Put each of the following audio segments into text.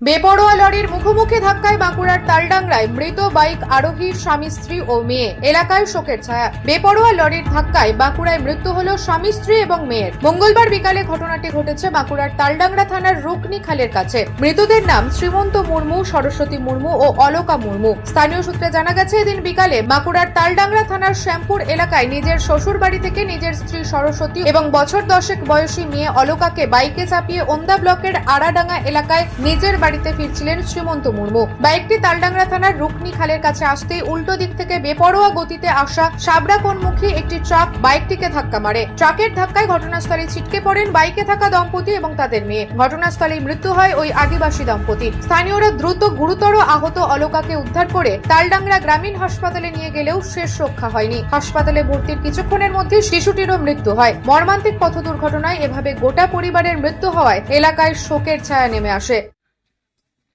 বেপরোয়া লরির মুখোমুখি ধাক্কায় বাঁকুড়ার তালডাংরায় মৃত বাইক আরোহী স্বামী, স্ত্রী ও মেয়ে। এলাকায় শোকের ছায়া। বেপরোয়া লরির ধাক্কায় বাঁকুড়ায় মৃত্যু হল স্বামী, স্ত্রী এবং মেয়ের। মঙ্গলবার বিকালে ঘটনাটি ঘটেছে বাঁকুড়ার তালডাংরা থানার রুকনি খালের কাছে। মৃতদের নাম শ্রীমন্ত মুর্মু, সরস্বতী মুর্মু ও অলকা মুর্মু। স্থানীয় সূত্রে জানা গেছে, এদিন বিকালে বাঁকুড়ার তালডাংরা থানার শ্যামপুর এলাকায় নিজের শ্বশুর বাড়ি থেকে নিজের স্ত্রী সরস্বতী এবং বছর দশেক বয়সী মেয়ে অলোকাকে বাইকে চাপিয়ে ওন্দা ব্লকের আড়াডাঙ্গা এলাকায় নিজের বাড়িতে ফিরছিলেন শ্রীমন্ত মুর্মু। বাইকটি তালডাংরা থানার রুকনি খালের কাছে আসতেই উল্টো দিক থেকে বেপরোয়া গতিতে আসা সাবরা কোণমুখী একটি ট্রাক বাইকটিকে ধাক্কা মারে। ট্রাকের ধাক্কায় ঘটনাস্থলে ছিটকে পড়েন বাইকে থাকা দম্পতি এবং তাদের মেয়ে। ঘটনাস্থলেই মৃত্যু হয় ওই আদিবাসী দম্পতির স্থানীয়রা দ্রুত গুরুতর আহত অলকাকে উদ্ধার করে তালডাংরা গ্রামীণ হাসপাতালে নিয়ে গেলেও শেষ রক্ষা হয়নি। হাসপাতালে ভর্তির কিছুক্ষণের মধ্যে শিশুটিরও মৃত্যু হয়। মর্মান্তিক পথ দুর্ঘটনায় এভাবে গোটা পরিবারের মৃত্যু হওয়ায় এলাকায় শোকের ছায়া নেমে আসে।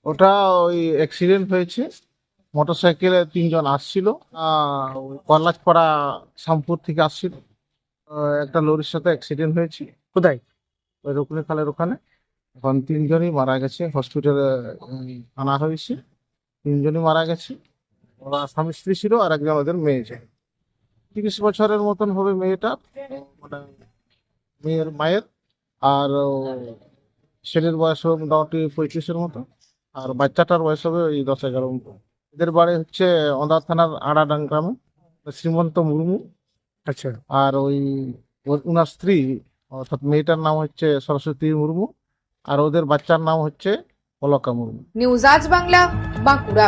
ওটা ওই অ্যাক্সিডেন্ট হয়েছে। মোটরসাইকেলে তিনজন আসছিল। কল্লাচপাড়া শামপুর থেকে আসছিল। একটা লরির সাথে অ্যাক্সিডেন্ট হয়েছে। কোথায়? ওই রকুনি খালের ওখানে। এখন তিনজনই মারা গেছে। হসপিটালে আনা হয়েছে। তিনজনই মারা গেছে। ওরা স্বামী স্ত্রী ছিল আর একজন ওদের মেয়ে ছিল। তিরিশ বছরের মতন হবে মেয়েটা। মানে মেয়ের মায়ের। আর ছেলের বয়স মোটামুটি পঁয়ত্রিশের মতো। আর বাচ্চাটার বয়স হবে ওই দশ এগারো। এদের বাড়ি হচ্ছে অন্দা থানার আড়াডাং গ্রামে শ্রীমন্ত মুর্মু। আচ্ছা। আর ওই ওনার স্ত্রী অর্থাৎ মেয়েটার নাম হচ্ছে সরস্বতী মুর্মু। আর ওদের বাচ্চার নাম হচ্ছে অলকা মুর্মু। নিউজ আজ বাংলা বাঁকুড়া।